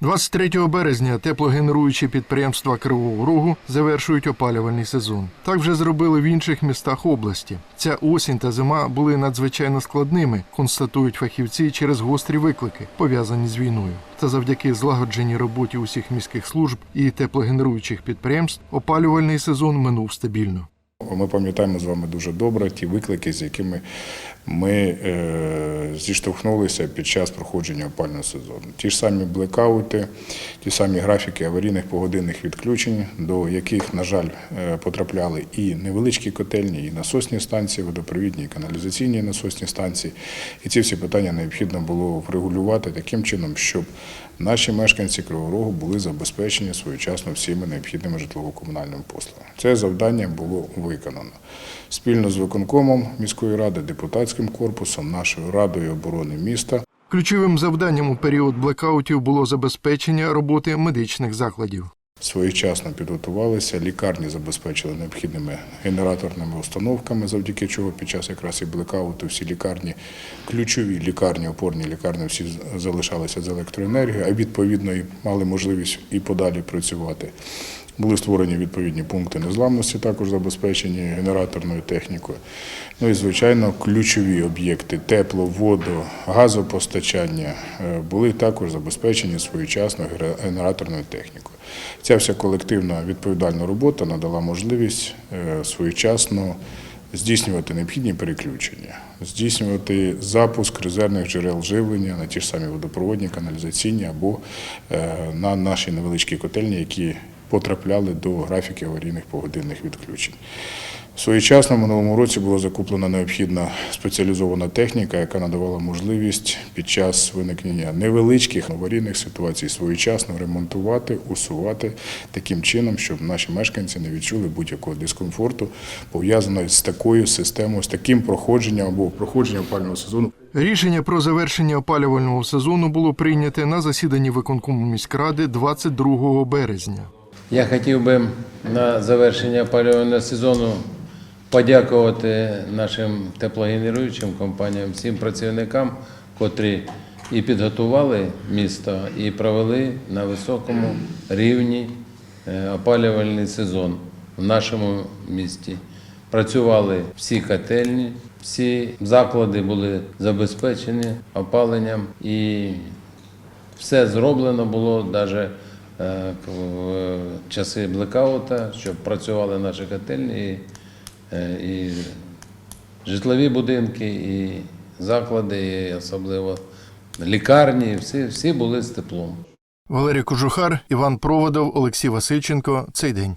23 березня теплогенеруючі підприємства Кривого Рогу завершують опалювальний сезон. Так вже зробили в інших містах області. Ця осінь та зима були надзвичайно складними, констатують фахівці через гострі виклики, пов'язані з війною. Та завдяки злагодженій роботі усіх міських служб і теплогенеруючих підприємств опалювальний сезон минув стабільно. Ми пам'ятаємо з вами дуже добре ті виклики, з якими ми е, зіштовхнулися під час проходження опального сезону. Ті ж самі блекаути, ті самі графіки аварійних погодинних відключень, до яких, на жаль, е, потрапляли і невеличкі котельні, і насосні станції, водопровідні, і каналізаційні насосні станції. І ці всі питання необхідно було врегулювати таким чином, щоб наші мешканці Кривого Рогу були забезпечені своєчасно всіми необхідними житлово-комунальними послугами. Це завдання було виконано спільно з виконкомом міської ради, депутатським корпусом, нашою радою оборони міста. Ключовим завданням у період блекаутів було забезпечення роботи медичних закладів. Своєчасно підготувалися, лікарні забезпечили необхідними генераторними установками, завдяки чого під час якраз і блекауту всі лікарні, ключові лікарні, опорні лікарні, всі залишалися з електроенергією, а відповідно і мали можливість і подалі працювати. Були створені відповідні пункти незламності, також забезпечені генераторною технікою. Ну і звичайно, ключові об'єкти тепло, воду, газопостачання е, були також забезпечені своєчасно генераторною технікою. Ця вся колективна відповідальна робота надала можливість е, своєчасно здійснювати необхідні переключення, здійснювати запуск резервних джерел живлення на ті ж самі водопроводні, каналізаційні або е, на наші невеличкі котельні, які потрапляли до графіків аварійних погодинних відключень. Своєчасно в минулому році була закуплена необхідна спеціалізована техніка, яка надавала можливість під час виникнення невеличких аварійних ситуацій своєчасно ремонтувати, усувати таким чином, щоб наші мешканці не відчули будь-якого дискомфорту, пов'язаного з такою системою, з таким проходженням або проходженням опального сезону. Рішення про завершення опалювального сезону було прийняте на засіданні виконкому міськради 22 березня. Я хотів би на завершення опалювального сезону подякувати нашим теплогенеруючим компаніям, всім працівникам, котрі і підготували місто, і провели на високому рівні е, опалювальний сезон в нашому місті. Працювали всі котельні, всі заклади були забезпечені опаленням і все зроблено було навіть в часи блекаута, щоб працювали наші котельні, і, е, і житлові будинки, і заклади, і особливо лікарні, всі, всі були з теплом. Валерій Кожухар, Іван Проводов, Олексій Васильченко. Цей день.